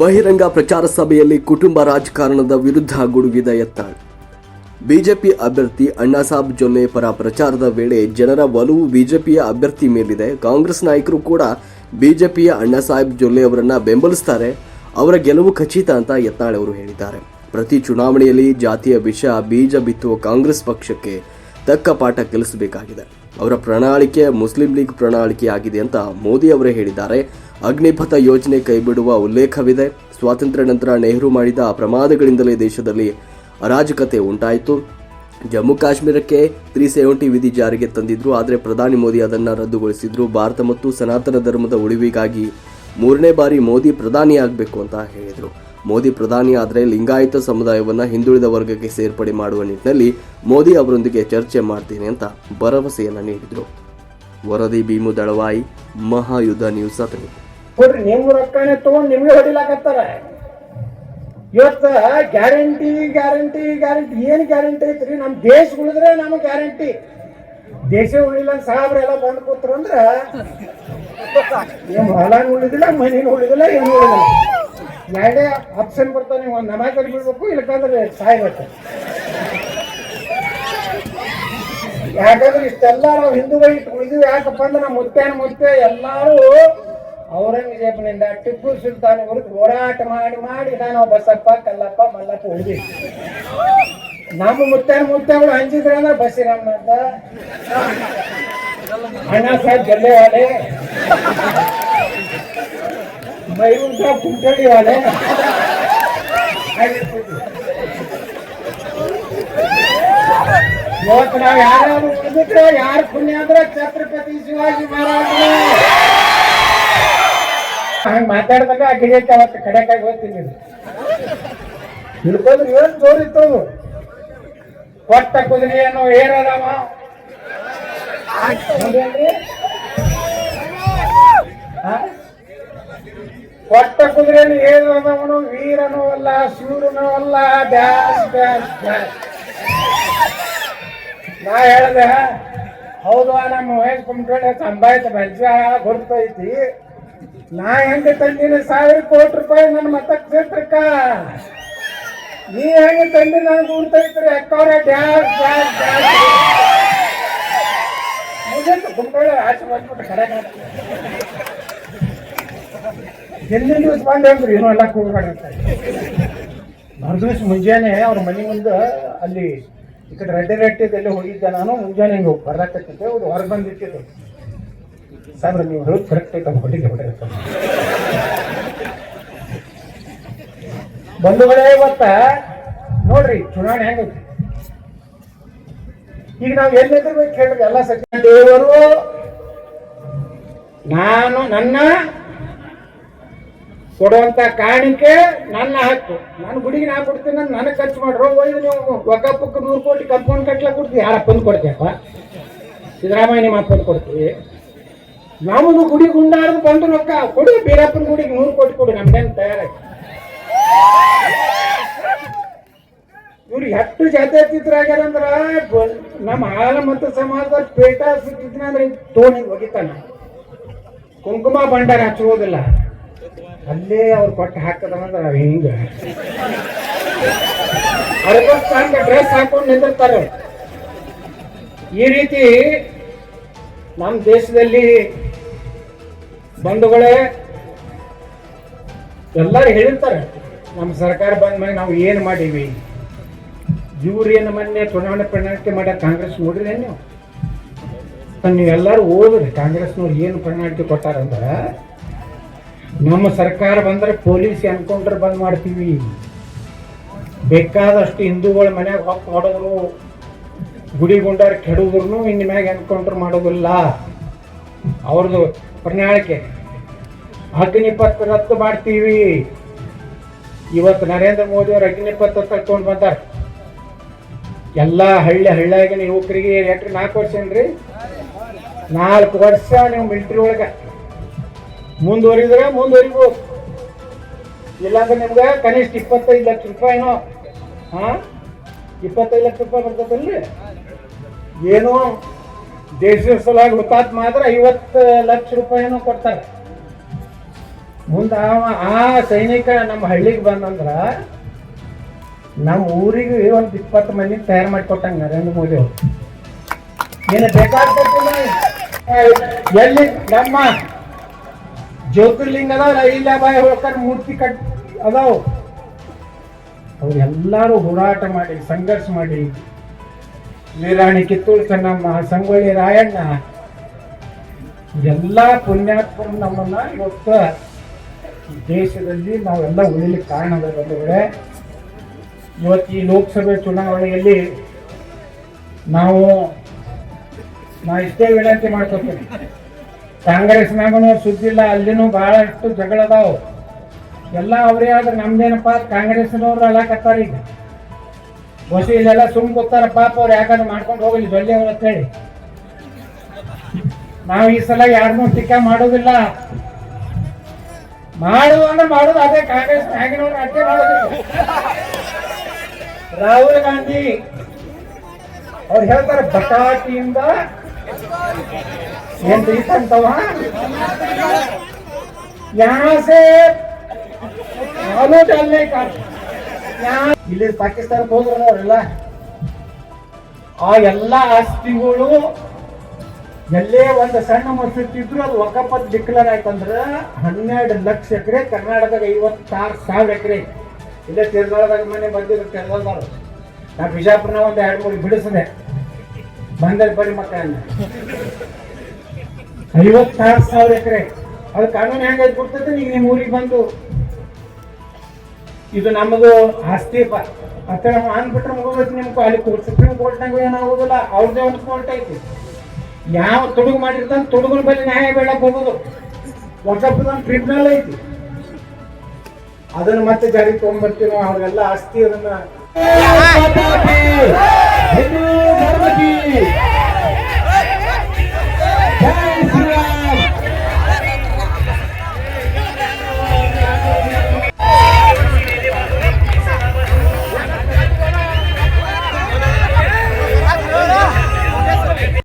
ಬಹಿರಂಗ ಪ್ರಚಾರ ಸಭೆಯಲ್ಲಿ ಕುಟುಂಬ ರಾಜಕಾರಣದ ವಿರುದ್ಧ ಗುಡುಗಿದ ಯತ್ನಾಳ್ ಬಿಜೆಪಿ ಅಭ್ಯರ್ಥಿ ಅಣ್ಣಾಸಾಬ್ ಜೊಲ್ಲೆ ಪರ ಪ್ರಚಾರದ ವೇಳೆ ಜನರ ಒಲವು ಬಿಜೆಪಿಯ ಅಭ್ಯರ್ಥಿ ಮೇಲಿದೆ. ಕಾಂಗ್ರೆಸ್ ನಾಯಕರು ಕೂಡ ಬಿಜೆಪಿಯ ಅಣ್ಣಾಸಾಹೇಬ್ ಜೊಲ್ಲೆ ಅವರನ್ನ ಬೆಂಬಲಿಸ್ತಾರೆ. ಅವರ ಗೆಲುವು ಖಚಿತ ಅಂತ ಯತ್ನಾಳ್ ಅವರು ಹೇಳಿದ್ದಾರೆ. ಪ್ರತಿ ಚುನಾವಣೆಯಲ್ಲಿ ಜಾತಿಯ ವಿಷ ಬೀಜ ಬಿತ್ತುವ ಕಾಂಗ್ರೆಸ್ ಪಕ್ಷಕ್ಕೆ ತಕ್ಕ ಪಾಠ ಕಲಿಸಬೇಕಾಗಿದೆ ಅವರ ಪ್ರಣಾಳಿಕೆ ಮುಸ್ಲಿಂ ಲೀಗ್ ಪ್ರಣಾಳಿಕೆ ಆಗಿದೆ ಅಂತ ಮೋದಿ ಅವರೇ ಹೇಳಿದ್ದಾರೆ. ಅಗ್ನಿಪಥ ಯೋಜನೆ ಕೈಬಿಡುವ ಉಲ್ಲೇಖವಿದೆ. ಸ್ವಾತಂತ್ರ್ಯ ನಂತರ ನೆಹರು ಮಾಡಿದ ಪ್ರಮಾದಗಳಿಂದಲೇ ದೇಶದಲ್ಲಿ ಅರಾಜಕತೆ ಉಂಟಾಯಿತು. ಜಮ್ಮು ಕಾಶ್ಮೀರಕ್ಕೆ ತ್ರೀ ಸೆವೆಂಟಿ ವಿಧಿ ಜಾರಿಗೆ ತಂದಿದ್ರು, ಆದರೆ ಪ್ರಧಾನಿ ಮೋದಿ ಅದನ್ನು ರದ್ದುಗೊಳಿಸಿದ್ರು. ಭಾರತ ಮತ್ತು ಸನಾತನ ಧರ್ಮದ ಉಳಿವಿಗಾಗಿ ಮೂರನೇ ಬಾರಿ ಮೋದಿ ಪ್ರಧಾನಿಯಾಗಬೇಕು ಅಂತ ಹೇಳಿದರು. ಮೋದಿ ಪ್ರಧಾನಿ ಆದರೆ ಲಿಂಗಾಯತ ಸಮುದಾಯವನ್ನು ಹಿಂದುಳಿದ ವರ್ಗಕ್ಕೆ ಸೇರ್ಪಡೆ ಮಾಡುವ ನಿಟ್ಟಿನಲ್ಲಿ ಮೋದಿ ಅವರೊಂದಿಗೆ ಚರ್ಚೆ ಮಾಡ್ತೀನಿ ಅಂತ ಭರವಸೆಯನ್ನು ನೀಡಿದರು. ವರದಿ ಭೀಮು ದಳವಾಯಿ ಮಹಾಯುದ್ಧ ನ್ಯೂಸ್ ತಗೊಂಡ್ ನಿಮ್ಗೆ ಇವತ್ತ ಗ್ಯಾರಂಟಿ ಗ್ಯಾರಂಟಿ ಗ್ಯಾರಂಟಿ, ಏನ್ ಗ್ಯಾರಂಟಿ ಐತ್ರಿ? ನಮ್ಮ ದೇಶ ಉಳಿದ್ರೆ ನಮಗೆ ಗ್ಯಾರಂಟಿ. ದೇಶ ಉಳಿಲ್ಲ ಸಾಹಬ್ರ ಎಲ್ಲ ಬಂದ್ ಕೂತ್ರು ಅಂದ್ರೆ ಉಳಿದಿಲ್ಲ, ಮನೇನು ಉಳಿದಿಲ್ಲ, ಏನು ಉಳಿದಿಲ್ಲ. ಎರಡೇ ಆಪ್ಷನ್ ಬರ್ತಾವ, ನೀವು ಒಂದು ನಮಾಜ್ ಬಿಡ್ಬೇಕು ಇಲ್ಲಕಂದ್ರೆ ಸಾಯ್ಬೇಕು ಯಾಕಂದ್ರೆ ಇಷ್ಟೆಲ್ಲ ನಾವು ಹಿಂದೂಗಳು ಇಟ್ಟು ಉಳಿದಿವಿ ಯಾಕಪ್ಪ ಅಂದ್ರೆ ನಮ್ಮ ಮುತ್ತೆ ಮುತ್ತೆ ಎಲ್ಲರೂ ಔರಂಗಜೇಬನಿಂದ ಟಿಪ್ಪು ಸುಲ್ತಾನ್ ವಿರುದ್ಧ ಹೋರಾಟ ಮಾಡಿ ಮಾಡಿ ನಾನು ಬಸಪ್ಪ, ಕಲ್ಲಪ್ಪ, ಮಲ್ಲಪ್ಪ ಉಳಿದಿ ನಮ್ಮ ಮುತ್ತೆನ ಮುತ್ತೆ ಅವಳು ಹಂಚಿದ್ರೆ ಅಂದ್ರೆ ಬಸಿರಮ್ಮದ ಅಣ್ಣ ಸಾಹೇಬ್ ಜಲ್ಲೆವಾಲೆ ಸಾಹೇಬ್ ಕುಂಟಡಿ ವಾಲೆ ಇವತ್ತು ನಾವು ಯಾರು ಯಾರು ಪುಣ್ಯ ಅಂದ್ರೆ ಛತ್ರಪತಿ ಶಿವಾಜಿ ಮಹಾರಾಜ ಹಂಗ ಮಾತಾಡಿದಾಗ ಆ ಗಿಡಕ್ಕೆ ಅವತ್ತು ಕಡೆಕಾಗಿ ಹೋಗ್ತೀನಿ ತಿಳ್ಕೊಂಡ್ರೆ ಏನ್ ಜೋರಿತ್ತು ಅದು ಕೊಟ್ಟ ಕುದುರೆಯನ್ನು ಏರದವ. ಹೌದೇನ್ರಿ? ಆ? ಕುದುರೆಯಲ್ಲಿ ಏನು ಏರದವನು ವೀರನೂ ಅಲ್ಲ ಸೂರ್ಯನೂ ಅಲ್ಲ ಡ್ಯಾಸ್ ಡ್ಯಾಸ್ ಡ್ಯಾಸ್ ನಾ ಹೇಳ್ದೆ, ಹೌದು, ನಮ್ಮ ವಯಸ್ಸು ಕುಂಟ್ರೆ ಸಂಭಾಯ್ತ ಬಲ್ಸ ಗುರ್ತೈತಿ. ನಾ ಹೆಂಗ ತಂದಿನ ಸಾವಿರ ಕೋಟಿ ರೂಪಾಯಿ ನನ್ನ ಮತ ಕ್ಷೇತ್ರಕ್ಕ? ನೀ ಹೆಂಗ ತಂದಿ ನನಗೆ ಗುರ್ತೈತ್ರಿ? ಅಕ್ಕವ್ರ ಡ್ಯಾಸ್ ಡ್ಯಾಸ್ ಡ್ಯಾಸ್ ಮುಗಿತು ಕುಂಟ್ರೆ ಆಚೆ ಬಂದ್ಬಿಟ್ಟು ಹಿಂದಿನ ದಿವಸ ಬಂದೇನ್ರಿ ಏನೋ ಎಲ್ಲ ಕೂಗ್ಬೇಡಂತ ಮರುದಿವ್ಸ ಮುಂಜಾನೆ ಅವ್ರ ಮನೆ ಮುಂದೆ ಅಲ್ಲಿ ಈ ಕಡೆ ರೆಡ್ಡೆ ರೆಟ್ಟಿದಲ್ಲಿ ಹೋಗಿದ್ದೆ ನಾನು, ಮುಂಜಾನೆ ಹಿಂಗೆ ಬರ್ಲಾಕತ್ತಿದ್ದೆ ಅವ್ರು ಹೊರಗೆ ಬಂದಿಟ್ಟಿದ್ದು ಸಾಬ್ರ ನೀವು ಹೇಳೋದು ಕರೆಕ್ಟ್ ಐತೆ ಹೊಡಿಗೆ ಹೊಡೆಯುತ್ತೆ ಬಂಧುಗಳೇ, ಇವತ್ತ ನೋಡ್ರಿ, ಚುನಾವಣೆ ಹೆಂಗೈತಿ. ಈಗ ನಾವು ಎಲ್ಲಿರ್ಬೇಕು ಹೇಳ್ರಿ ಎಲ್ಲ ಸಚಿವ ದೇವರು, ನಾನು, ನನ್ನ ಕೊಡುವಂತ ಕಾಣಿಕೆ ನನ್ನ ಹಕ್ಕು. ನಾನು ಗುಡಿಗೆ ನಾ ಕೊಡ್ತೀನಿ ನಾನು ನನಗೆ ಖರ್ಚು ಮಾಡ್ರು. ಒಯ್ದು ನೀವು ಒಕ್ಕಪ್ಪಕ್ಕ ನೂರು ಕೋಟಿ ಕಂಪೌಂಡ್ ಕಟ್ಲಾ ಕೊಡ್ತೀವಿ ಯಾರ ಬಂದು ಕೊಡ್ತೀಯಪ್ಪ ಸಿದ್ದರಾಮಯ್ಯ ನಿಮ್ಮ ಬಂದು ಕೊಡ್ತೀವಿ ನಮ್ಮದು ಗುಡಿ ಗುಂಡಾರದು ಬಂದು ರೊಕ್ಕ. ಕೊಡಿ, ಬೀರಪ್ಪನ ಗುಡಿಗೆ ನೂರು ಕೋಟಿ ಕೊಡಿ. ನಮ್ದೇನು ತಯಾರಾಗಿ ಇವ್ರು ಎಷ್ಟು ಜಾತ್ಯತೀತರಾಗ್ಯಾರಂದ್ರ ಬ- ನಮ್ಮ ಹಾಲ ಮತ್ತು ಸಮಾಜದಲ್ಲಿ ಪೇಟ ಸಿಕ್ಕಿದ್ನ ಅಂದ್ರೆ ತೋಣಿ ಒಗಿತಾನ. ಕುಂಕುಮ ಭಂಡಾರ ಹಚ್ಚುವುದಿಲ್ಲ. ಅಲ್ಲೇ ಅವ್ರು ಕೊಟ್ಟು ಹಾಕದಂದ್ರೆ ಹಿಂಗ. ಡ್ರೆಸ್ ಹಾಕೊಂಡು ನಿಂದಿರ್ತಾರೆ. ಈ ರೀತಿ ನಮ್ಮ ದೇಶದಲ್ಲಿ ಬಂಧುಗಳೇ ಎಲ್ಲರೂ ಹೇಳಿರ್ತಾರೆ ನಮ್ಮ ಸರ್ಕಾರ ಬಂದ ಮೇಲೆ ನಾವು ಏನು ಮಾಡೀವಿ? ಇವ್ರು ಏನು ಮೊನ್ನೆ ಚುನಾವಣೆ ಪ್ರಣಾಳಿಕೆ ಮಾಡ್ಯಾರ ಕಾಂಗ್ರೆಸ್ ನೋಡ್ರಿ ನೀವು? ನೀವೆಲ್ಲರೂ ಓದ್ರಿ ಕಾಂಗ್ರೆಸ್ನವ್ರು ಏನು ಪ್ರಣಾಳಿಕೆ ಕೊಟ್ಟಾರಂದ್ರೆ? ನಮ್ಮ ಸರ್ಕಾರ ಬಂದ್ರೆ ಪೊಲೀಸ್ ಎನ್ಕೌಂಟರ್ ಬಂದ್ ಮಾಡ್ತೀವಿ. ಬೇಕಾದಷ್ಟು ಹಿಂದೂಗಳ ಮನ್ಯಾಗ ಹೊತ್ತು ಹೊಡೆದ್ರು ಗುಡಿ ಗುಂಡಾರ ಕೆಡುದ್ರು ಇನ್ನು ಮ್ಯಾಗ ಎನ್ಕೌಂಟರ್ ಮಾಡೋದಿಲ್ಲ. ಅವ್ರದ್ದು ಪ್ರಣಾಳಿಕೆ. ಅಗ್ನಿಪತ್ ರದ್ದು ಮಾಡ್ತೀವಿ. ಇವತ್ತು ನರೇಂದ್ರ ಮೋದಿ ಅವರು ಅಗ್ನಿಪತ್ ತಗೊಂಡು ಬಂದಾರ. ಎಲ್ಲ ಹಳ್ಳಿ ಹಳ್ಳಿಯಾಗಿನ ಯುವಕರಿಗೆ ಎಟ್ರಿ ನಾಲ್ಕು ವರ್ಷ ಏನ್ರಿ? ನಾಲ್ಕು ವರ್ಷ ನೀವು ಮಿಲ್ಟ್ರಿ ಒಳಗೆ. ಮುಂದುವರಿದ್ರೆ ಮುಂದುವರಿಬೋದು ಇಲ್ಲಾಂದ್ರೆ ನಿಮ್ಗೆ ಕನಿಷ್ಠ ಇಪ್ಪತ್ತೈದು ಲಕ್ಷ ರೂಪಾಯಿನೋ ಹಾ? ಇಪ್ಪತ್ತೈದು ಲಕ್ಷ ರೂಪಾಯಿ ಬರ್ತದಲ್ರಿ? ಏನೋ ದೇಶದ ಸಲುವಾಗಿ ಹುತಾತ್ಮ ಆದ್ರೆ ಐವತ್ತು ಲಕ್ಷ ರೂಪಾಯಿನೂ ಕೊಡ್ತಾರೆ. ಮುಂದ ಆ ಸೈನಿಕ ನಮ್ಮ ಹಳ್ಳಿಗೆ ಬಂದಂದ್ರ ನಮ್ಮ ಊರಿಗೆ ಒಂದು ಇಪ್ಪತ್ತು ಮಂದಿ ತಯಾರು ಮಾಡಿಕೊಟ್ಟಂಗ ನರೇಂದ್ರ ಮೋದಿ ಅವರು. ಏನು ಬೇಕಾಗ್ತದೆ ಎಲ್ಲಿ? ನಮ್ಮ ಜ್ಯೋತಿರ್ಲಿಂಗ ಅದಾವ ಇಲ್ಲ ಬಾಯಿ ಹೋಗ್ತಾರೆ ಮೂರ್ತಿ ಕಟ್ ಅದಾವ. ಅವ್ರೆಲ್ಲಾರು ಹೋರಾಟ ಮಾಡಿ, ಸಂಘರ್ಷ ಮಾಡಿ. ವೀರಾಣಿ ಕಿತ್ತೂರು ಚೆನ್ನಮ್ಮ, ಸಂಗೊಳ್ಳಿ ರಾಯಣ್ಣ, ಎಲ್ಲ ಪುಣ್ಯಾತ್ಮರು ನಮ್ಮನ್ನ ಇವತ್ತು ದೇಶದಲ್ಲಿ ನಾವೆಲ್ಲ ಉಳಿಲಿಕ್ಕೆ ಕಾರಣ ಬಂದವರೇ ಇವತ್ತು ಈ ಲೋಕಸಭೆ ಚುನಾವಣೆಯಲ್ಲಿ ನಾವು ನಾ ಇಷ್ಟೇ ವಿನಂತಿ ಮಾಡ್ಕೊತೀನಿ. ಕಾಂಗ್ರೆಸ್ನಾಗೂ ಸುದ್ದಿಲ್ಲ ಅಲ್ಲಿನೂ ಬಹಳಷ್ಟು ಜಗಳ ಅದಾವ. ಎಲ್ಲ ಅವರೇ ಆದ್ರೆ ನಮ್ದೇನಪ್ಪ, ಕಾಂಗ್ರೆಸ್ನವ್ರು ಅಲಾಕತ್ತಾರ ಈಗ. ಬಸಿ ಇಲ್ಲೆಲ್ಲ ಸುಮ್ ಕೂತಾರ, ಪಾಪ ಅವ್ರು ಯಾಕಂದ್ರೆ ಮಾಡ್ಕೊಂಡು ಹೋಗಲಿ ಜೊಲ್ಲೆ ಅವ್ರು ಅಂತ ಹೇಳಿ. ನಾವು ಈ ಸಲ ಯಾರನ್ನೂ ಟೀಕಾ ಮಾಡೋದಿಲ್ಲ. ಮಾಡುವ ಅಂದ್ರೆ ಮಾಡುದು ಅದೇ ಕಾಂಗ್ರೆಸ್ ನಾಗಿನವ್ರು ಅಷ್ಟೇ ಮಾಡೋದಿಲ್ಲ. ರಾಹುಲ್ ಗಾಂಧಿ, ಅವ್ರು ಹೇಳ್ತಾರೆ ಬಟಾಟಿಯಿಂದ ಏನ್ ರೀತಂತವ यहाँ से आलू डालने का यहाँ ಇಲ್ಲಿ ಪಾಕಿಸ್ತಾನಕ್ಕೆ ಹೋದ್ರು ಅವರೆಲ್ಲ ಆ ಎಲ್ಲ ಆಸ್ತಿಗಳು ಎಲ್ಲೇ ಒಂದು ಸಣ್ಣ ಮಸೂತಿ ಇದ್ರು ಅದು ವಕಪತ್ ಡಿಕ್ಲೇರ್ ಆಯ್ತಂದ್ರ ಹನ್ನೆರಡು ಲಕ್ಷ ಎಕರೆ ಕರ್ನಾಟಕದಾಗ ಐವತ್ತಾರು ಸಾವಿರ ಎಕರೆ ಇಲ್ಲೇ ತಿರ್ಗಾಳದಾಗ ಮನೆ ಬಂದಿದ್ರು ತಿರ್ಗಾಳದವ್ರು ನಾ ಬಿಜಾಪುರನ ಒಂದು ಎರಡು ಮೂರು ಬಿಡಿಸಿದೆ ಬಂದಲ್ಲಿ ಬರೀ ಮಕ್ಕಳನ್ನ ಐವತ್ತಾರು ಸಾವಿರ ಎಕರೆ. ಅದು ಕಾನೂನು ಹೆಂಗೆ ಕೊಡ್ತೈತೆ ಈಗ ನಿಮ್ಮ ಊರಿಗೆ ಬಂದು. ಇದು ನಮ್ಮದು ಆಸ್ತಿ ನಾವು ಅಂದ್ಬಿಟ್ರೆ ಮುಗೋದೈತಿ ನಿಮ್ಗೆ. ಅಲ್ಲಿ ಸುಪ್ರೀಂ ಕೋರ್ಟ್ನಾಗ ಏನಾಗೋದಿಲ್ಲ ಅವ್ರದ್ದೇ ಒಂದು ಕೋರ್ಟ್ ಐತಿ. ಯಾವ ತುಡುಗು ಮಾಡಿರ್ತಾನೆ ತುಡುಗನ ಬಳಿ ನ್ಯಾಯ ಬೇಡಕ್ಕೆ ಹೋಗೋದು. ಒಂದು ಟ್ರಿಬ್ಯುನಲ್ ಐತಿ. ಅದನ್ನ ಮತ್ತೆ ಜಾರಿಗೆ ತಗೊಂಡ್ಬರ್ತೀವಿ ನಾವು ಅವ್ರಿಗೆಲ್ಲ ಆಸ್ತಿ ಅದನ್ನ.